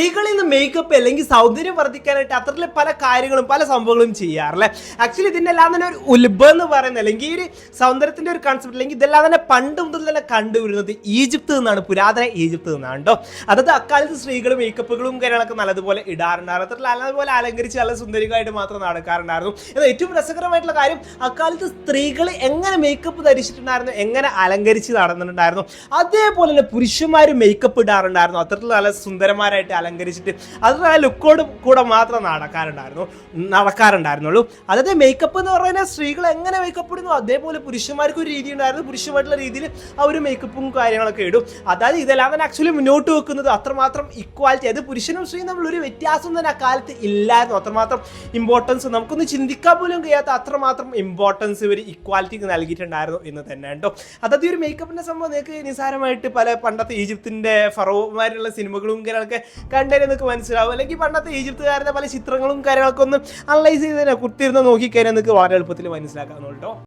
സ്ത്രീകളിൽ നിന്ന് മേക്കപ്പ് അല്ലെങ്കിൽ സൗന്ദര്യം വർദ്ധിക്കാനായിട്ട് അത്തരത്തിലെ പല കാര്യങ്ങളും പല സംഭവങ്ങളും ചെയ്യാറല്ലേ? ആക്ച്വലി ഇതിനെല്ലാം തന്നെ ഒരു ഉത്ഭവം എന്ന് പറയുന്ന അല്ലെങ്കിൽ ഒരു സൗന്ദര്യത്തിന്റെ ഒരു കൺസെപ്റ്റ് അല്ലെങ്കിൽ ഇതെല്ലാം തന്നെ പണ്ട് മുതൽ തന്നെ കണ്ടുവരുന്നത് ഈജിപ്ത് നിന്നാണ് പുരാതന ഈജിപ്ത് നിന്നാണ് കേട്ടോ അതായത് അക്കാലത്ത് സ്ത്രീകൾ മേക്കപ്പുകളും കാര്യങ്ങളൊക്കെ നല്ലതുപോലെ ഇടാറുണ്ടായിരുന്നു. അത്തരത്തിൽ നല്ലതുപോലെ അലങ്കരിച്ച് നല്ല സുന്ദരികളായിട്ട് മാത്രം നടക്കാറുണ്ടായിരുന്നു. എന്നാൽ ഏറ്റവും രസകരമായിട്ടുള്ള കാര്യം അക്കാലത്ത് സ്ത്രീകൾ എങ്ങനെ മേക്കപ്പ് ധരിച്ചിട്ടുണ്ടായിരുന്നു എങ്ങനെ അലങ്കരിച്ച് നടന്നിട്ടുണ്ടായിരുന്നു അതേപോലെ തന്നെ പുരുഷന്മാർ മേക്കപ്പ് ഇടാറുണ്ടായിരുന്നു. അത്തരത്തിൽ നല്ല സുന്ദരന്മാരായിട്ട് അലങ്കരിച്ചിട്ട്. അത് ആ ലുക്കോട് കൂടെ മാത്രം നടക്കാറുണ്ടായിരുന്നു നടക്കാറുണ്ടായിരുന്നുള്ളൂ. അതായത് മേക്കപ്പ് എന്ന് പറഞ്ഞാൽ സ്ത്രീകൾ എങ്ങനെ മേക്കപ്പ് ഇടുന്നു അതേപോലെ പുരുഷന്മാർക്ക് ഒരു രീതി ഉണ്ടായിരുന്നു. പുരുഷമായിട്ടുള്ള രീതിയിൽ ആ ഒരു മേക്കപ്പും കാര്യങ്ങളൊക്കെ ഇടും. അതായത് ഇതെല്ലാം തന്നെ ആക്ച്വലി മുന്നോട്ട് വെക്കുന്നത് അത്രമാത്രം ഇക്വാലിറ്റി അത് പുരുഷനും സ്ത്രീയും തമ്മിലൊരു വ്യത്യാസം തന്നെ ആ കാലത്ത് ഇല്ലായിരുന്നു അത്രമാത്രം ഇമ്പോർട്ടൻസ് നമുക്കൊന്ന് ചിന്തിക്കാൻ പോലും കഴിയാത്ത അത്രമാത്രം ഇമ്പോർട്ടൻസ് ഇവർ ഇക്വാലിറ്റിക്ക് നൽകിയിട്ടുണ്ടായിരുന്നു എന്ന് തന്നെ കേട്ടോ അതായത് ഈ ഒരു മേക്കപ്പിന്റെ സംഭവം നിങ്ങൾക്ക് നിസാരമായിട്ട് പല പണ്ടത്തെ ഈജിപ്തിന്റെ ഫറോമാരുള്ള സിനിമകളും കാര്യങ്ങളൊക്കെ കണ്ടതിന് നിങ്ങൾക്ക് മനസ്സിലാവും. അല്ലെങ്കിൽ പണ്ടത്തെ ഈജിപ്തുകാരുടെ പല ചിത്രങ്ങളും കാര്യങ്ങളൊക്കെ ഒന്ന് അനലൈസ് ചെയ്തതിനെ കുത്തിരുന്ന് നോക്കിക്കഴിഞ്ഞാൽ നിങ്ങൾക്ക് വളരെ എളുപ്പത്തിൽ മനസ്സിലാക്കാവുന്നു